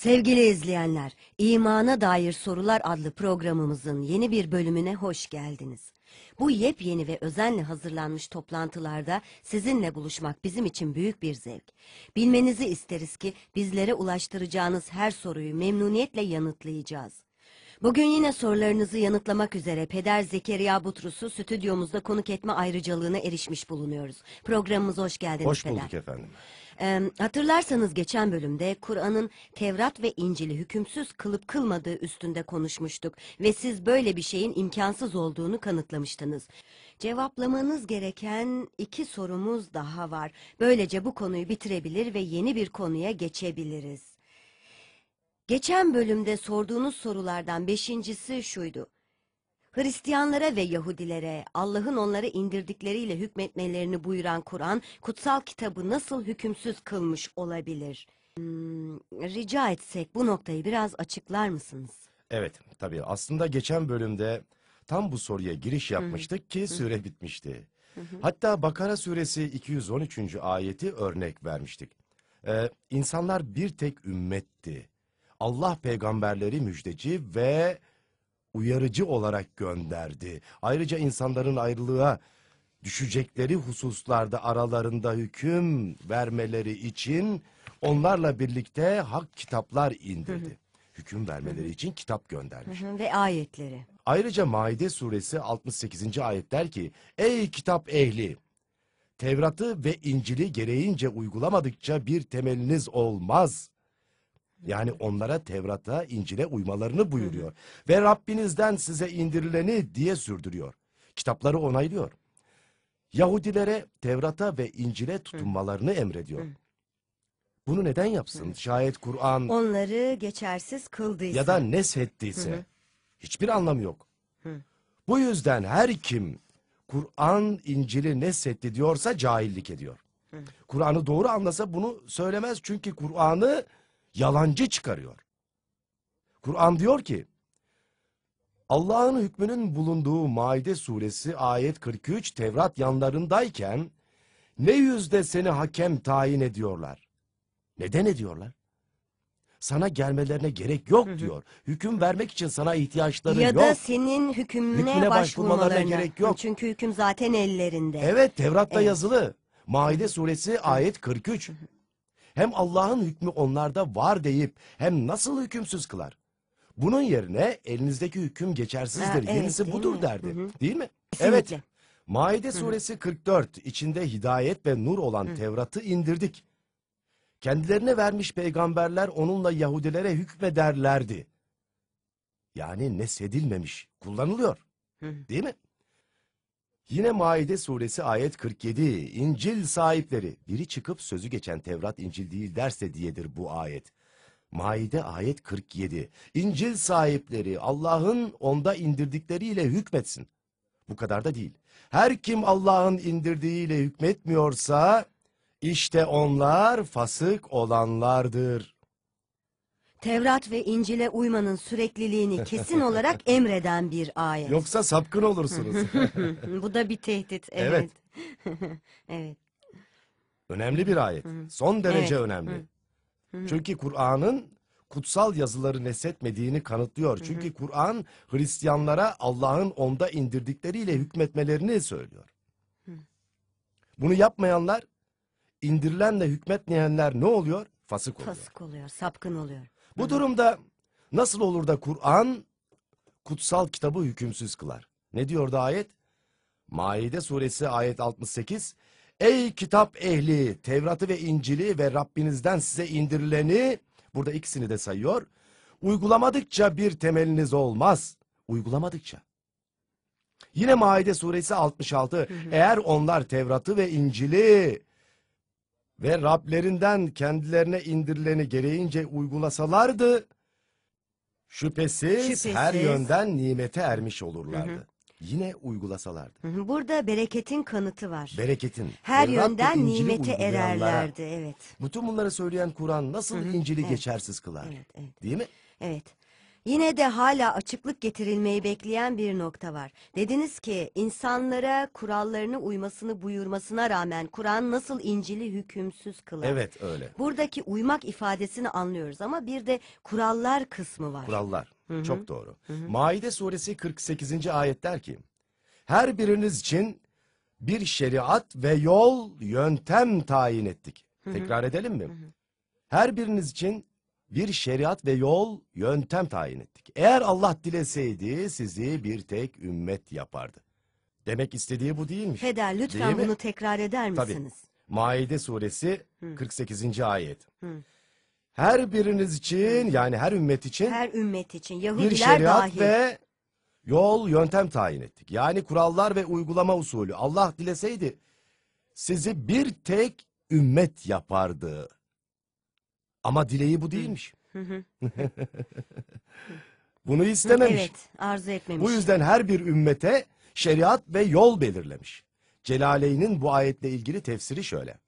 Sevgili izleyenler, İmana Dair Sorular adlı programımızın yeni bir bölümüne hoş geldiniz. Bu yepyeni ve özenle hazırlanmış toplantılarda sizinle buluşmak bizim için büyük bir zevk. Bilmenizi isteriz ki bizlere ulaştıracağınız her soruyu memnuniyetle yanıtlayacağız. Bugün yine sorularınızı yanıtlamak üzere Peder Zekeriya Butrus'u stüdyomuzda konuk etme ayrıcalığına erişmiş bulunuyoruz. Programımıza hoş geldiniz Hoş Peder. bulduk efendim. Ee, hatırlarsanız geçen bölümde Kur'an'ın Tevrat ve İncil'i hükümsüz kılıp kılmadığı üstünde konuşmuştuk ve siz böyle bir şeyin imkansız olduğunu kanıtlamıştınız. Cevaplamanız gereken iki sorumuz daha var. Böylece bu konuyu bitirebilir ve yeni bir konuya geçebiliriz. Geçen bölümde sorduğunuz sorulardan beşincisi şuydu. Hristiyanlara ve Yahudilere Allah'ın onlara indirdikleriyle hükmetmelerini buyuran Kur'an, kutsal kitabı nasıl hükümsüz kılmış olabilir? Hmm, rica etsek bu noktayı biraz açıklar mısınız? Evet, tabii aslında geçen bölümde tam bu soruya giriş yapmıştık ki süre bitmişti. Hatta Bakara suresi 213. ayeti örnek vermiştik. Ee, insanlar bir tek ümmetti. Allah peygamberleri müjdeci ve uyarıcı olarak gönderdi. Ayrıca insanların ayrılığa düşecekleri hususlarda aralarında hüküm vermeleri için onlarla birlikte hak kitaplar indirdi. Hüküm vermeleri için kitap göndermiş. Hı hı, Ve ayetleri. Ayrıca Maide suresi 68. ayet der ki, Ey kitap ehli! Tevrat'ı ve İncil'i gereğince uygulamadıkça bir temeliniz olmaz. Yani onlara Tevrat'a, İncil'e uymalarını buyuruyor. Ve Rabbinizden size indirileni diye sürdürüyor. Kitapları onaylıyor. Yahudilere Tevrat'a ve İncil'e tutunmalarını emrediyor. Bunu neden yapsın? Şayet Kur'an Onları geçersiz kıldıysa. ya da neshettiyse hiçbir anlamı yok. Bu yüzden her kim Kur'an İncil'i neshetti diyorsa cahillik ediyor. Kur'an'ı doğru anlasa bunu söylemez çünkü Kur'an'ı yalancı çıkarıyor. Kur'an diyor ki Allah'ın hükmünün bulunduğu Maide suresi ayet 43 Tevrat yanlarındayken ne yüzde seni hakem tayin ediyorlar? Neden ediyorlar? Sana gelmelerine gerek yok diyor. Hüküm vermek için sana ihtiyaçları ya yok. da senin hükmüne, Hükmüne başvurmalarına başvurmalarına. gerek yok. Çünkü hüküm zaten ellerinde. Evet Tevrat'ta yazılı. Maide suresi ayet 43. Hem Allah'ın hükmü onlarda var deyip hem nasıl hükümsüz kılar? Bunun yerine elinizdeki hüküm geçersizdir. Ha, evet, Yenisi değil budur mi? derdi. Hı hı. Değil mi? Kesinlikle. Evet. Maide suresi 44 içinde hidayet ve nur olan Tevrat'ı indirdik. Kendilerine vermiş peygamberler onunla Yahudilere hükmederlerdi. Yani nesedilmemiş, kullanılıyor. Değil mi? Yine Maide suresi ayet 47. İncil sahipleri. Biri çıkıp sözü geçen Tevrat İncil değil derse diyedir bu ayet. Maide ayet 47. İncil sahipleri Allah'ın onda indirdikleriyle hükmetsin. Bu kadar da değil. Her kim Allah'ın indirdiğiyle hükmetmiyorsa işte onlar fasık olanlardır. Tevrat ve İncil'e uymanın sürekliliğini kesin olarak emreden bir ayet. Yoksa sapkın olursunuz. Bu da bir tehdit. Evet. evet. Önemli bir ayet. Son derece Evet. önemli. Çünkü Kur'an'ın kutsal yazıları neshetmediğini kanıtlıyor. Çünkü Kur'an Hristiyanlara Allah'ın onda indirdikleriyle hükmetmelerini söylüyor. Bunu yapmayanlar, indirilenle hükmetmeyenler ne oluyor? Fasık oluyor. Fasık oluyor, sapkın oluyor. Bu durumda nasıl olur da Kur'an kutsal kitabı hükümsüz kılar? Ne diyordu ayet? Maide suresi ayet 68. Ey kitap ehli, Tevrat'ı ve İncil'i ve Rabbinizden size indirileni, burada ikisini de sayıyor, uygulamadıkça bir temeliniz olmaz. Uygulamadıkça. Yine Maide suresi 66. Eğer onlar Tevrat'ı ve İncil'i ve Rablerinden kendilerine indirileni gereğince uygulasalardı, şüphesiz, Şüphesiz. her yönden nimete ermiş olurlardı. Yine uygulasalardı. Hı hı, Burada bereketin kanıtı var. Bereketin. Her Tevrat ve yönden İncil'i nimete uygulayanlara, ererlerdi. Evet. Bütün bunları söyleyen Kur'an nasıl İncil'i evet. geçersiz kılar? Evet, evet. Değil mi? Evet. Yine de hala açıklık getirilmeyi bekleyen bir nokta var. Dediniz ki insanlara kurallarına uymasını buyurmasına rağmen Kur'an nasıl İncil'i hükümsüz kılar? Evet öyle. Buradaki uymak ifadesini anlıyoruz ama bir de kurallar kısmı var. Kurallar. Çok doğru. Maide suresi 48. ayet der ki, Her biriniz için bir şeriat ve yol, yöntem tayin ettik. Tekrar edelim mi? Her biriniz için bir şeriat ve yol, yöntem tayin ettik. Eğer Allah dileseydi sizi bir tek ümmet yapardı. Demek istediği bu değilmiş. Peder Değil lütfen mi? bunu tekrar eder Tabii. misiniz? Maide suresi 48. ayet. Her biriniz için yani her ümmet için Her ümmet için bir Yahudiler şeriat dahil. ve yol, yöntem tayin ettik. Yani kurallar ve uygulama usulü. Allah dileseydi sizi bir tek ümmet yapardı. Ama dileği bu değilmiş. Bunu istememiş. Evet arzu etmemiş. Bu yüzden her bir ümmete şeriat ve yol belirlemiş. Celaleyn'in bu ayetle ilgili tefsiri şöyle.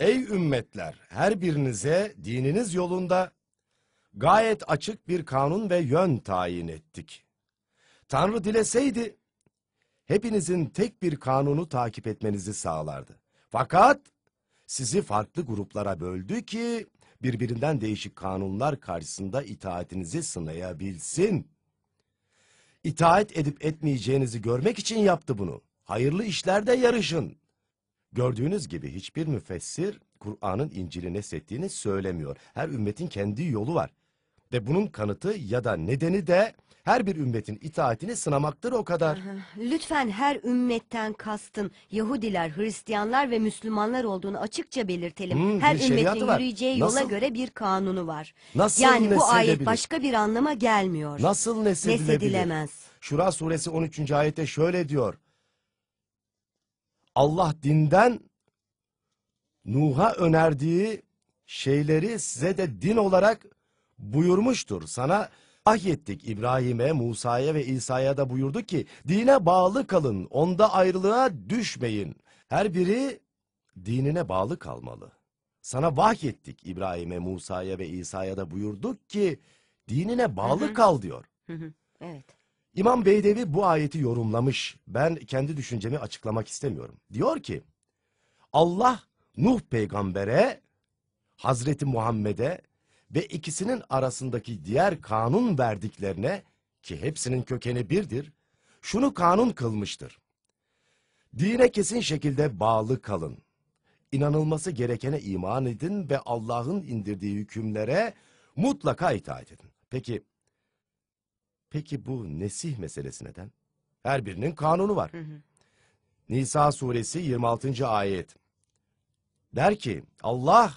Ey ümmetler, her birinize dininiz yolunda gayet açık bir kanun ve yön tayin ettik. Tanrı dileseydi hepinizin tek bir kanunu takip etmenizi sağlardı. Fakat sizi farklı gruplara böldü ki birbirinden değişik kanunlar karşısında itaatinizi sınayabilsin. İtaat edip etmeyeceğinizi görmek için yaptı bunu. Hayırlı işlerde yarışın. Gördüğünüz gibi hiçbir müfessir Kur'an'ın İncil'i neslettiğini söylemiyor. Her ümmetin kendi yolu var. Ve bunun kanıtı ya da nedeni de her bir ümmetin itaatini sınamaktır o kadar. Lütfen her ümmetten kastın Yahudiler, Hristiyanlar ve Müslümanlar olduğunu açıkça belirtelim. Hmm, her bir şeriatı ümmetin var. yürüyeceği yola Nasıl? göre bir kanunu var. Nasıl yani bu ayet nesledebilir? başka bir anlama gelmiyor. Nasıl nesedilebilir? Nesedilemez. Şura suresi 13. ayette şöyle diyor. Allah dinden Nuh'a önerdiği şeyleri size de din olarak buyurmuştur. Sana vahyettik İbrahim'e, Musa'ya ve İsa'ya da buyurdu ki dine bağlı kalın, onda ayrılığa düşmeyin. Her biri dinine bağlı kalmalı. Sana vahyettik İbrahim'e, Musa'ya ve İsa'ya da buyurduk ki dinine bağlı kal diyor. Hı hı, evet. İmam Beydevi bu ayeti yorumlamış. Ben kendi düşüncemi açıklamak istemiyorum. Diyor ki, Allah Nuh peygambere, Hazreti Muhammed'e ve ikisinin arasındaki diğer kanun verdiklerine ki hepsinin kökeni birdir, şunu kanun kılmıştır. Dine kesin şekilde bağlı kalın. İnanılması gerekene iman edin ve Allah'ın indirdiği hükümlere mutlaka itaat edin. Peki Peki bu nesih meselesi neden? Her birinin kanunu var. Nisa suresi 26. ayet. Der ki Allah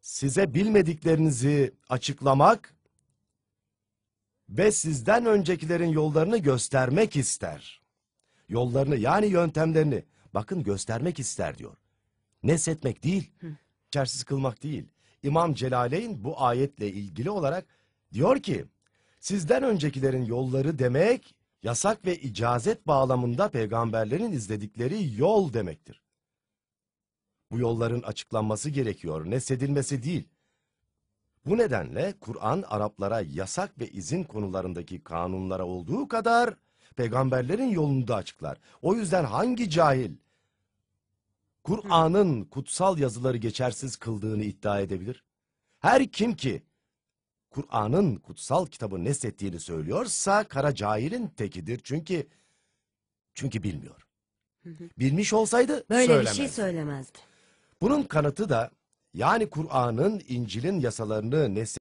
size bilmediklerinizi açıklamak ve sizden öncekilerin yollarını göstermek ister. Yollarını yani yöntemlerini bakın göstermek ister diyor. Nesetmek değil, içersiz kılmak değil. İmam Celaleyn bu ayetle ilgili olarak diyor ki Sizden öncekilerin yolları demek, yasak ve icazet bağlamında peygamberlerin izledikleri yol demektir. Bu yolların açıklanması gerekiyor, nesedilmesi değil. Bu nedenle Kur'an Araplara yasak ve izin konularındaki kanunlara olduğu kadar peygamberlerin yolunu da açıklar. O yüzden hangi cahil Kur'an'ın kutsal yazıları geçersiz kıldığını iddia edebilir? Her kim ki Kur'an'ın kutsal kitabı neslettiğini söylüyorsa kara cahilin tekidir. Çünkü çünkü bilmiyor. Bilmiş olsaydı Böyle söylemezdi. bir şey söylemezdi. Bunun kanıtı da yani Kur'an'ın İncil'in yasalarını neslettiğini